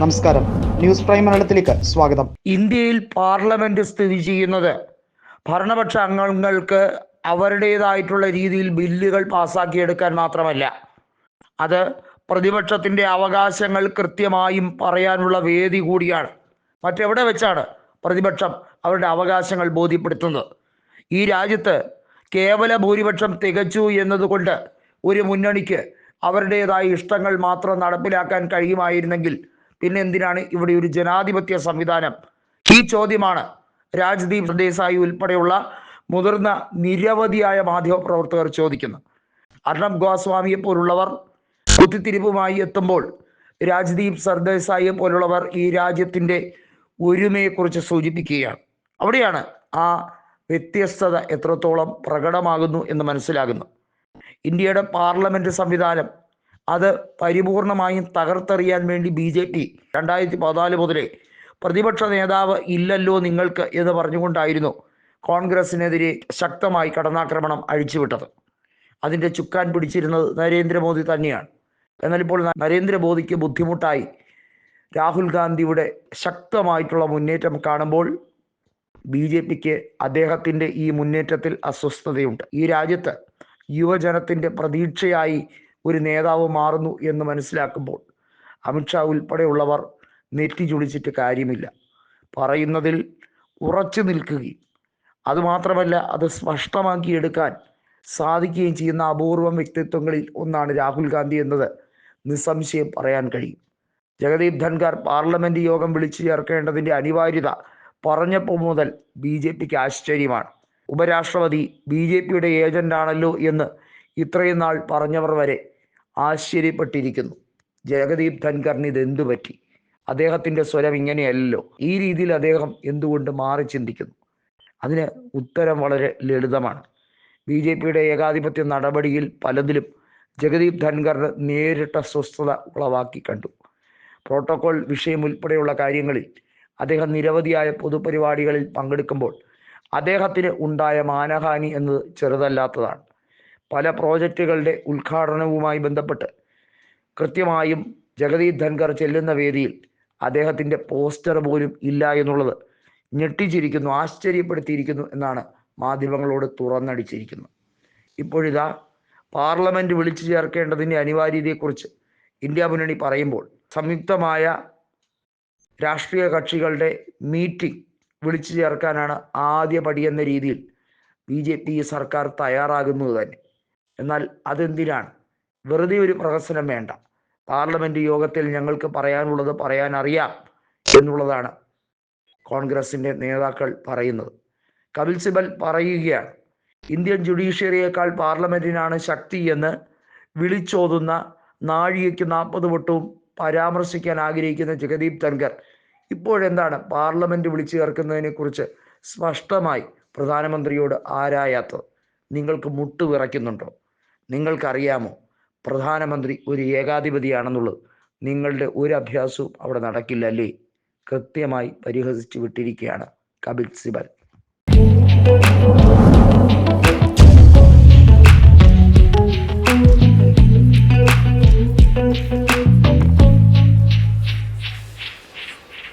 നമസ്കാരം. News prime മലയാളത്തിലേക്ക് സ്വാഗതം. ഇന്ത്യയിൽ പാർലമെന്റ് സ്ഥിതി ചെയ്യുന്നത് ഭരണപക്ഷ അംഗങ്ങൾക്ക് അവരുടേതായിട്ടുള്ള രീതിയിൽ ബില്ലുകൾ പാസാക്കിയെടുക്കാൻ മാത്രമല്ല. അത് പ്രതിപക്ഷത്തിന്റെ അവകാശങ്ങൾ കൃത്യമായും പറയാനുള്ള വേദി കൂടിയാണ്. മറ്റെവിടെ വെച്ചാണ് പ്രതിപക്ഷം അവരുടെ അവകാശങ്ങൾ ബോധ്യപ്പെടുത്തുന്നത്? ഈ രാജ്യത്ത് കേവല ഭൂരിപക്ഷം തികച്ചു എന്നതുകൊണ്ട് ഒരു മുന്നണിക്ക് അവരുടേതായ ഇഷ്ടങ്ങൾ മാത്രം നടപ്പിലാക്കാൻ കഴിയുമായിരുന്നെങ്കിൽ പിന്നെ എന്തിനാണ് ഇവിടെ ഒരു ജനാധിപത്യ സംവിധാനം? ഈ ചോദ്യമാണ് രാജ്ദീപ് ദേശായി ഉൾപ്പെടെയുള്ള മുതിർന്ന നിരവധിയായ മാധ്യമ പ്രവർത്തകർ ചോദിക്കുന്നു അർണബ് ഗോസ്വാമിയെ പോലുള്ളവർ കുത്തിത്തിരിപ്പുമായി എത്തുമ്പോൾ രാജ്ദീപ് സർദേശായിയെ പോലുള്ളവർ ഈ രാജ്യത്തിന്റെ ഒരുമയെക്കുറിച്ച് സൂചിപ്പിക്കുകയാണ്. അവിടെയാണ് ആ വ്യത്യസ്തത എത്രത്തോളം പ്രകടമാകുന്നു എന്ന് മനസ്സിലാകുന്നു ഇന്ത്യയുടെ പാർലമെന്റ് സംവിധാനം അത് പരിപൂർണമായും തകർത്തെറിയാൻ വേണ്ടി ബി ജെ പി രണ്ടായിരത്തി പതിനാല് മുതലേ പ്രതിപക്ഷ നേതാവ് ഇല്ലല്ലോ നിങ്ങൾക്ക് എന്ന് പറഞ്ഞുകൊണ്ടായിരുന്നു കോൺഗ്രസിനെതിരെ ശക്തമായി കടന്നാക്രമണം അഴിച്ചുവിട്ടത്. അതിന്റെ ചുക്കാൻ പിടിച്ചിരുന്നത് നരേന്ദ്രമോദി തന്നെയാണ്. എന്നാൽ ഇപ്പോൾ നരേന്ദ്രമോദിക്ക് ബുദ്ധിമുട്ടായി രാഹുൽ ഗാന്ധിയുടെ ശക്തമായിട്ടുള്ള മുന്നേറ്റം കാണുമ്പോൾ ബി ജെ പിക്ക് അദ്ദേഹത്തിന്റെ ഈ മുന്നേറ്റത്തിൽ അസ്വസ്ഥതയുണ്ട്. ഈ രാജ്യത്ത് യുവജനത്തിന്റെ പ്രതീക്ഷയായി ഒരു നേതാവ് മാറുന്നു എന്ന് മനസ്സിലാക്കുമ്പോൾ അമിത്ഷാ ഉൾപ്പെടെയുള്ളവർ നെറ്റി ചുളിച്ചിട്ട് കാര്യമില്ല. പറയുന്നതിൽ ഉറച്ചു നിൽക്കുകയും അതുമാത്രമല്ല അത് സ്പഷ്ടമാക്കി എടുക്കാൻ സാധിക്കുകയും ചെയ്യുന്ന അപൂർവം വ്യക്തിത്വങ്ങളിൽ ഒന്നാണ് രാഹുൽ ഗാന്ധി എന്നത് നിസ്സംശയം പറയാൻ കഴിയും. ജഗദീപ് ധൻഖർ പാർലമെന്റ് യോഗം വിളിച്ചു ചേർക്കേണ്ടതിന്റെ അനിവാര്യത പറഞ്ഞപ്പോൾ മുതൽ ബി ജെ പിക്ക് ആശ്ചര്യമാണ്. ഉപരാഷ്ട്രപതി ബി ജെ പിയുടെ ഏജന്റാണല്ലോ എന്ന് ഇത്രയും നാൾ പറഞ്ഞവർ വരെ ആശ്ചര്യപ്പെട്ടിരിക്കുന്നു. ജഗദീപ് ധൻകറിന് ഇത് എന്തു പറ്റി? അദ്ദേഹത്തിന്റെ സ്വരം ഇങ്ങനെയല്ലോ ഈ രീതിയിൽ അദ്ദേഹം എന്തുകൊണ്ട് മാറി ചിന്തിക്കുന്നു? അതിന് ഉത്തരം വളരെ ലളിതമാണ്. ബി ജെ പിയുടെ ഏകാധിപത്യ നടപടിയിൽ പലതിലും ജഗദീപ് ധൻഖറിന് നേരിട്ട സ്വസ്ഥത ഉളവാക്കി കണ്ടു. പ്രോട്ടോകോൾ വിഷയം ഉൾപ്പെടെയുള്ള കാര്യങ്ങളിൽ അദ്ദേഹം നിരവധിയായ പൊതുപരിപാടികളിൽ പങ്കെടുക്കുമ്പോൾ അദ്ദേഹത്തിന് ഉണ്ടായ മാനഹാനി എന്നത് ചെറുതല്ലാത്തതാണ്. പല പ്രോജക്റ്റുകളുടെ ഉദ്ഘാടനവുമായി ബന്ധപ്പെട്ട് കൃത്യമായും ജഗദീപ് ധൻഖർ ചെല്ലുന്ന വേദിയിൽ അദ്ദേഹത്തിന്റെ പോസ്റ്റർ പോലും ഇല്ല എന്നുള്ളത് ഞെട്ടിച്ചിരിക്കുന്നു ആശ്ചര്യപ്പെടുത്തിയിരിക്കുന്നു എന്നാണ് മാധ്യമങ്ങളോട് തുറന്നടിച്ചിരിക്കുന്നത്. ഇപ്പോഴിതാ പാർലമെന്റ് വിളിച്ചു ചേർക്കേണ്ടതിന്റെ അനിവാര്യതയെക്കുറിച്ച് ഇന്ത്യ മുന്നണി പറയുമ്പോൾ സംയുക്തമായ രാഷ്ട്രീയ കക്ഷികളുടെ മീറ്റിംഗ് വിളിച്ചു ചേർക്കാനാണ് ആദ്യ പടിയെന്ന രീതിയിൽ ബി സർക്കാർ തയ്യാറാകുന്നത് തന്നെ. എന്നാൽ അതെന്തിനാണ്? വെറുതെ ഒരു പ്രഹസനം വേണ്ട. പാർലമെന്റ് യോഗത്തിൽ ഞങ്ങൾക്ക് പറയാനുള്ളത് പറയാൻ അറിയാം എന്നുള്ളതാണ് കോൺഗ്രസിന്റെ നേതാക്കൾ പറയുന്നത്. കപിൽ സിബൽ പറയുകയാണ് ഇന്ത്യൻ ജുഡീഷ്യറിയേക്കാൾ പാർലമെന്റിനാണ് ശക്തി എന്ന് വിളിച്ചോതുന്ന നാഴികയ്ക്ക് നാൽപ്പത് വട്ടവും പരാമർശിക്കാൻ ആഗ്രഹിക്കുന്ന ജഗദീപ് ധൻഖർ ഇപ്പോഴെന്താണ് പാർലമെന്റ് വിളിച്ചു ചേർക്കുന്നതിനെ കുറിച്ച് സ്പഷ്ടമായി പ്രധാനമന്ത്രിയോട് ആരായാത്തത്? നിങ്ങൾക്ക് മുട്ടു വിറയ്ക്കുന്നുണ്ടോ? നിങ്ങൾക്കറിയാമോ? പ്രധാനമന്ത്രി ഒരു ഏകാധിപതിയാണെന്നുള്ളത്. നിങ്ങളുടെ ഒരു അഭ്യാസവും അവിടെ നടക്കില്ല അല്ലേ? കൃത്യമായി പരിഹസിച്ചു വിട്ടിരിക്കുകയാണ് കപിൽ സിബൽ.